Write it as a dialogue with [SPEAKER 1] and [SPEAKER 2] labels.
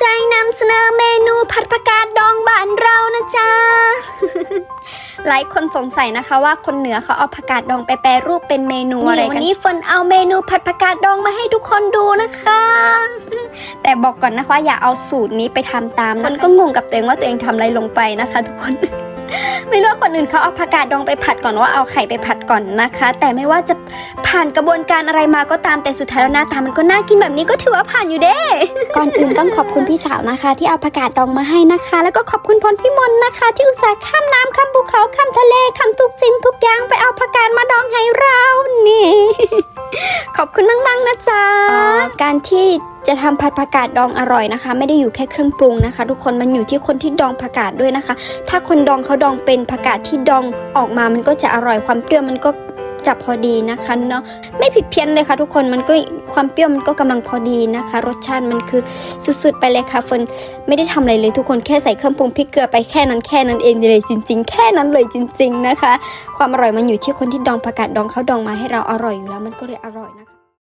[SPEAKER 1] ใจนำเสนอเมนูผัดผักกาดดองบ้านเรานะจ๊ะ หลายคนสงสัยนะคะว่าคนเหนือเขาเอาผักกาดดองไปแปรรูปเป็นเมนูอะไรกันวันนี้ฝนเอาเมนูผัดผักกาดดองมาให้ทุกคนดูนะคะ แต่บอกก่อนนะคะอย่าเอาสูตรนี้ไปทำตามนะคนก็งงกับตัวเองว่าตัวเองทำอะไรลงไปนะคะ ทุกคนไม่รู้ ว่าคนอื่นเขาเอาผักกาดดองไปผัดก่อนว่าเอาไข่ไปผัดก่อนนะคะ แต่ไม่ว่าจะผ่านกระบวนการอะไรมาก็ตามแต่สุดท้ายแล้วหน้าตามันก็น่ากินแบบนี้ก็ถือว่าผ่านอยู่เด้ ก่อนอื่นต้องขอบคุณพี่สาวนะคะ ที่เอาผักกาดดองมาให้นะคะ แล้วก็ขอบคุณพลพี่มนต์นะคะ ที่อุตส่าห์ข้ามน้ำข้ามภูเขาข้ามทะเลข้ามทุกสิ่งทุกอย่างไปเอาผักกาดมาดองให้เรานี่ ขอบคุณมากๆนะจ๊ะการที่ จะทำผัดผักกาดดองอร่อยนะคะ ไม่ได้อยู่แค่เครื่องปรุงนะคะ ทุกคนมันอยู่ที่คนที่ดองผักกาดด้วยนะคะ ถ้าคนดองเขาดองเป็นผักกาดที่ดองออกมามันก็จะอร่อยความเปรี้ยวมันก็จะพอดีนะคะเนาะไม่ผิดเพี้ยนเลยค่ะทุกคนมันก็ความเปรี้ยวมันก็กำลังพอดีนะคะ รสชาติมันคือสุดๆไปเลยค่ะเฟิร์นไม่ได้ทำอะไรเลยทุกคนแค่ใส่เครื่องปรุงพริกเกลือไปแค่นั้นแค่นั้นเองเลยจริง ๆ แค่นั้นเลยจริง ๆนะคะ ความอร่อยมันอยู่ที่คนที่ดองผักกาดดองเขาดองมาให้เราอร่อยอยู่แล้วมันก็เลยอร่อยนะคะ